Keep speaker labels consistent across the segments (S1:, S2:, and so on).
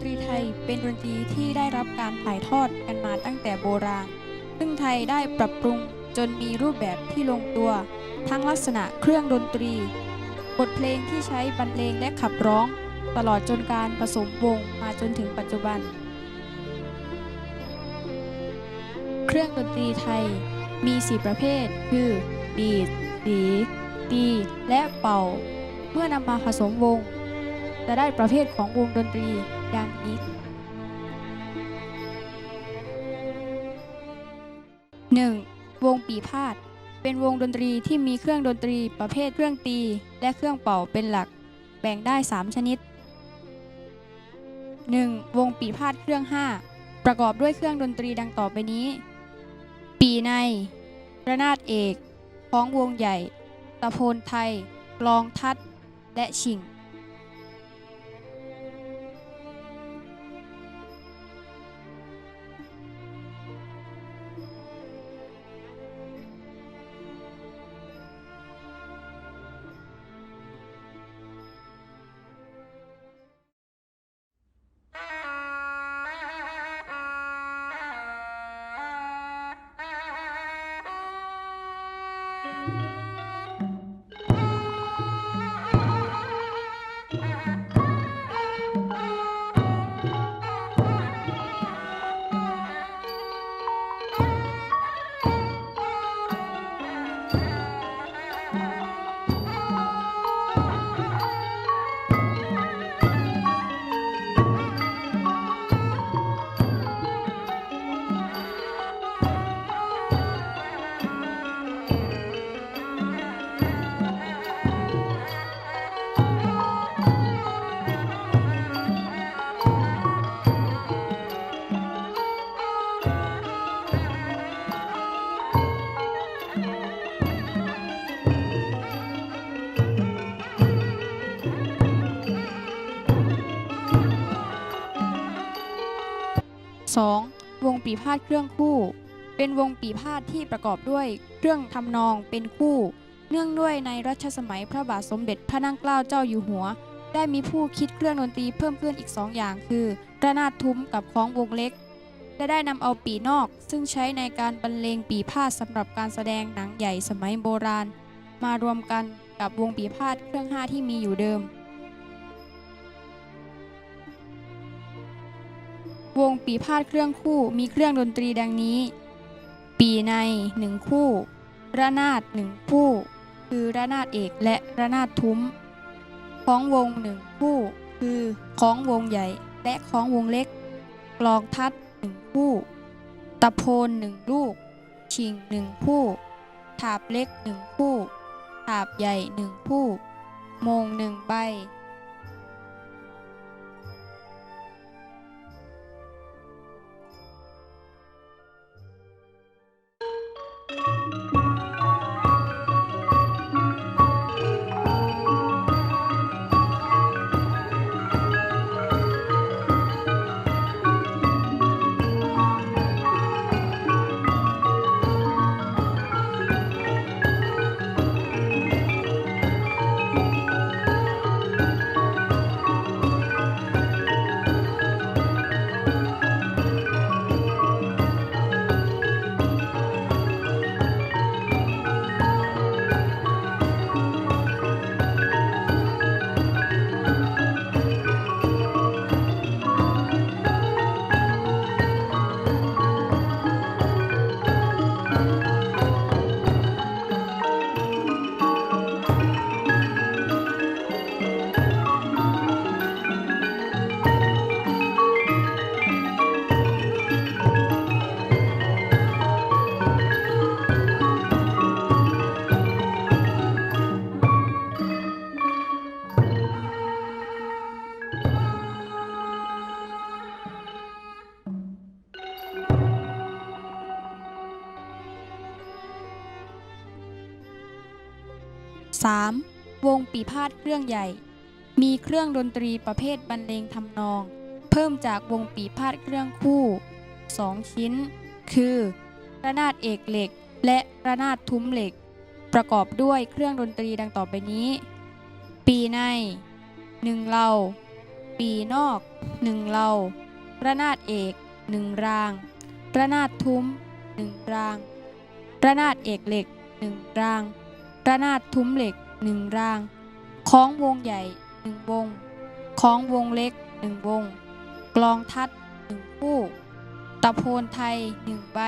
S1: ตรีไทยเป็นดนตรีที่ได้รับการถ่ายทอดกันมาตั้งแต่โบราณ ซึ่งไทยได้ปรับปรุงจนมีรูปแบบที่ลงตัว ทั้งลักษณะเครื่องดนตรี บทเพลงที่ใช้บรรเลงและขับร้อง ตลอดจนการผสมวงมาจนถึงปัจจุบัน เครื่องดนตรีไทยมี 4 ประเภท คือ ดีดสีตี และเป่า เมื่อนำมาผสมวง จะได้ประเภทของวงดนตรีดังนี้ 1. วงปีพาดเป็นวงดนตรีที่มีเครื่องดนตรีประเภทเครื่องตีและเครื่องเป่าเป็นหลัก แบ่งได้ 3 ชนิด 1. วงปีพาดเครื่อง 5 ประกอบด้วยเครื่องดนตรีดังต่อไปนี้ ปีใน ระนาดเอกคล้องวงใหญ่ ตะโพนไทย กลองทัด และชิง Ha ha ha! 2. วงปีพาดเครื่องคู่ เป็นวงปีพาดที่ประกอบด้วยเครื่องทำนองเป็นคู่ เนื่องด้วยในรัชสมัยพระบาทสมเด็จพระนั่งเกล้าเจ้าอยู่หัว ได้มีผู้คิดเครื่องดนตรีเพิ่มขึ้นอีก 2 อย่าง คือระนาดทุ้มกับคล้องวงเล็ก และได้นำเอาปีนอก ซึ่งใช้ในการบรรเลงปีพาดสำหรับการแสดงหนังใหญ่สมัยโบราณ มารวมกันกับวงปีพาดเครื่อง5ที่มีอยู่เดิม วงปีพาดเครื่องคู่มีเครื่องดนตรีดังนี้ ปีใน1คู่ ระนาด1คู่ คือระนาดเอกและระนาดทุ้มคล้องวง1คู่ คือคล้องวงใหญ่และคล้องวงเล็กกลองทัด1คู่ ตะโพน1ลูก ชิง1คู่ ถาบเล็ก1คู่ ถาบใหญ่1คู่ มง1ใบ 3. วงปีพาดเครื่องใหญ่ มีเครื่องดนตรีประเภทบรรเลงทำนอง เพิ่มจากวงปีพาดเครื่องคู่ 2 ชิ้น คือระนาดเอกเหล็ก และระนาดทุ้มเหล็ก ประกอบด้วยเครื่องดนตรีดังต่อไปนี้ ปีใน1เลาปีนอกหนึ่งเลาระนาดเอกหนึ่งราง ระนาดทุ้มหนึ่งราง ระนาดเอกเหล็กหนึ่งราง ระนาดทุ้มเหล็กหนึ่งรางคล้องวงใหญ่หนึ่งวงคล้องวงเล็กหนึ่งวง กลองทัดหนึ่งคู่ ตะโพนไทยหนึ่งใบ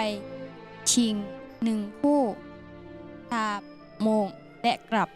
S1: ชิงหนึ่งคู่ตาบโมงและกลับ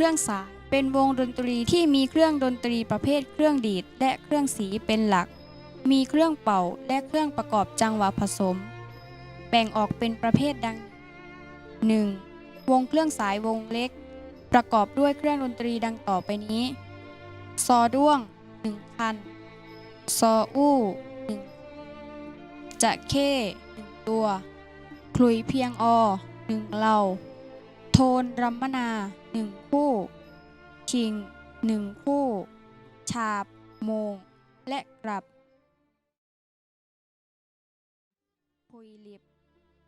S1: เครื่องสาย เป็นวงดนตรีที่มีเครื่องดนตรีประเภทเครื่องดีดและเครื่องสีเป็นหลัก มีเครื่องเป่าและเครื่องประกอบจังหวะผสม แบ่งออกเป็นประเภทดัง 1. วงเครื่องสายวงเล็ก ประกอบด้วยเครื่องดนตรีดังต่อไปนี้ ซอด้วง1คัน ซออู้1จะเข้1ตัว คลุยเพียงอ1เหล่า โทนรัมมนา หนึ่งคู่ ชิงหนึ่งคู่ ฉาบ โมง และกลับพุยลิบ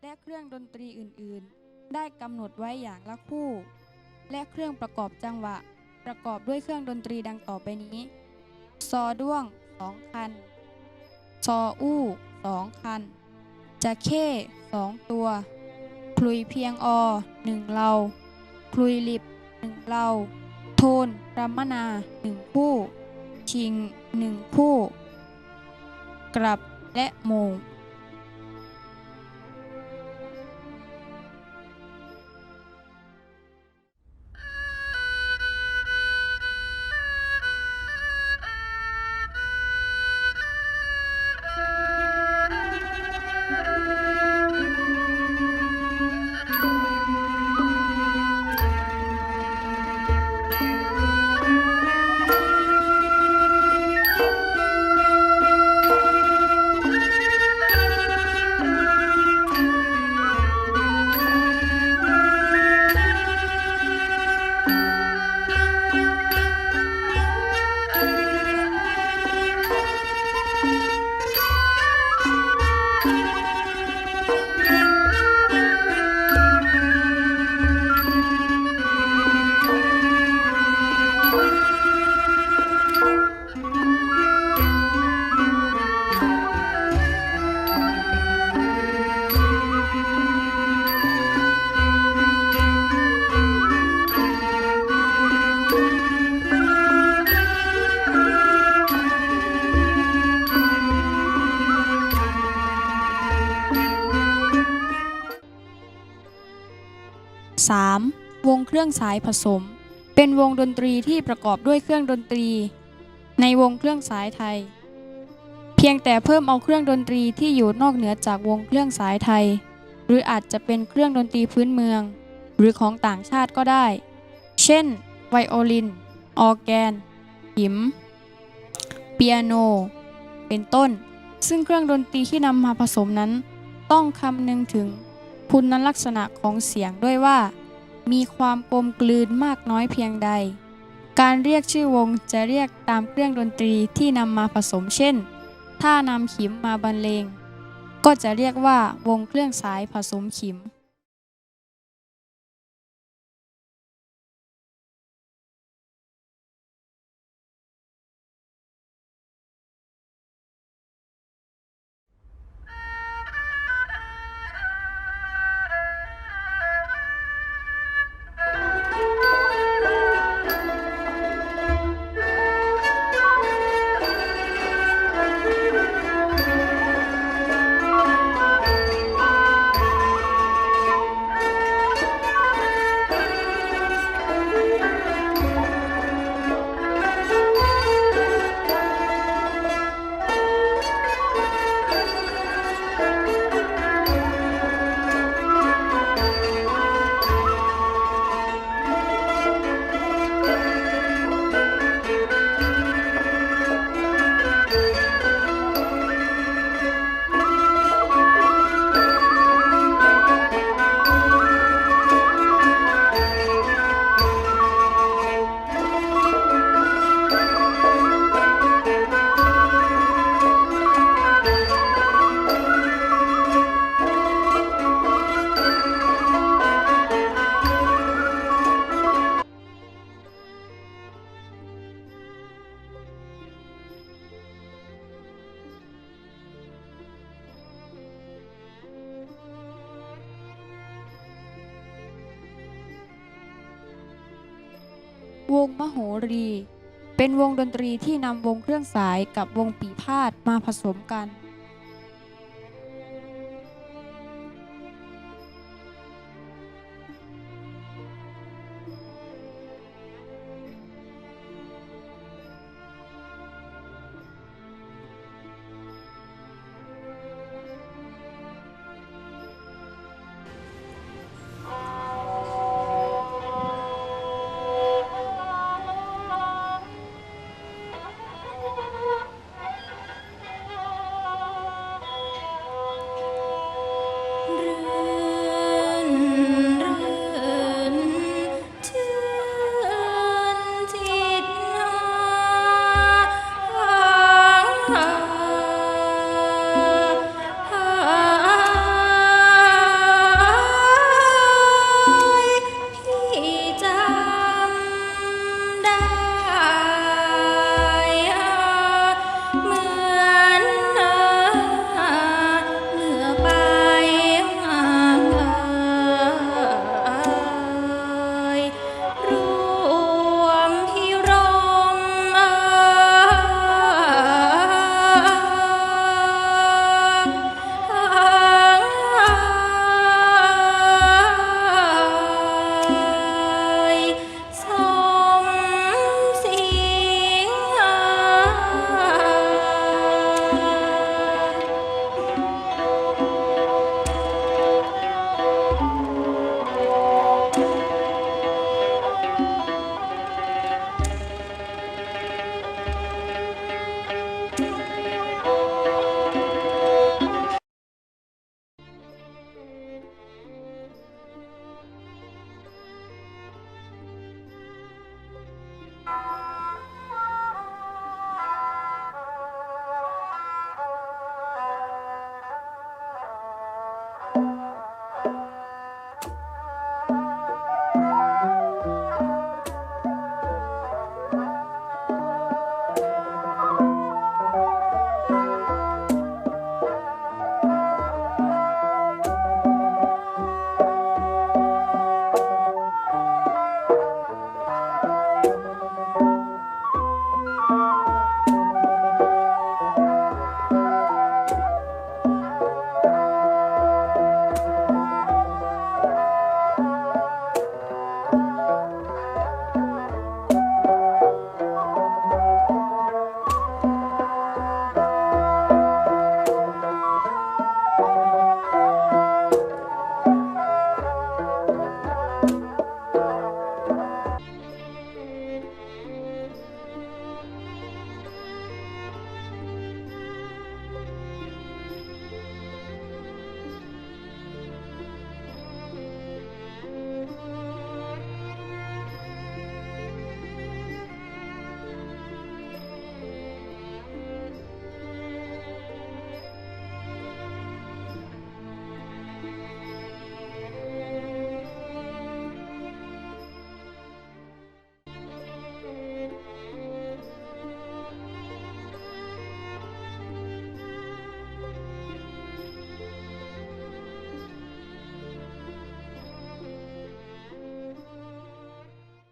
S1: และเครื่องดนตรีอื่น ๆ ได้กำหนดไว้อย่างละคู่ และเครื่องประกอบจังหวะ ประกอบด้วยเครื่องดนตรีดังต่อไปนี้ ซอด้วงสองคัน ซออู้สองคันจะเข้สองตัวพลุยเพียงอหนึ่งเหลาพลุยลิบ หนึ่งเราโทนรัมนาหนึ่งผู้ชิงหนึ่งผู้กลับและโมง เครื่องสายผสม เป็นวงดนตรีที่ประกอบด้วยเครื่องดนตรี ในวงเครื่องสายไทย เพียงแต่เพิ่มเอาเครื่องดนตรีที่อยู่นอกเหนือจากวงเครื่องสายไทย หรืออาจจะเป็นเครื่องดนตรีพื้นเมือง หรือของต่างชาติก็ได้ เช่น ไวโอลิน ออแกน หิม เปียโน เป็นต้น ซึ่งเครื่องดนตรีที่นำมาผสมนั้น ต้องคำนึงถึงคุณลักษณะของเสียงด้วยว่า มีความกลมกลืนมากน้อยเพียงใด การเรียกชื่อวงจะเรียกตามเครื่องดนตรีที่นำมาผสมเช่น ถ้านำขิมมาบรรเลง ก็จะเรียกว่าวงเครื่องสายผสมขิม วงมโหรี เป็นวงดนตรีที่นำวงเครื่องสายกับวงปีพาดมาผสมกัน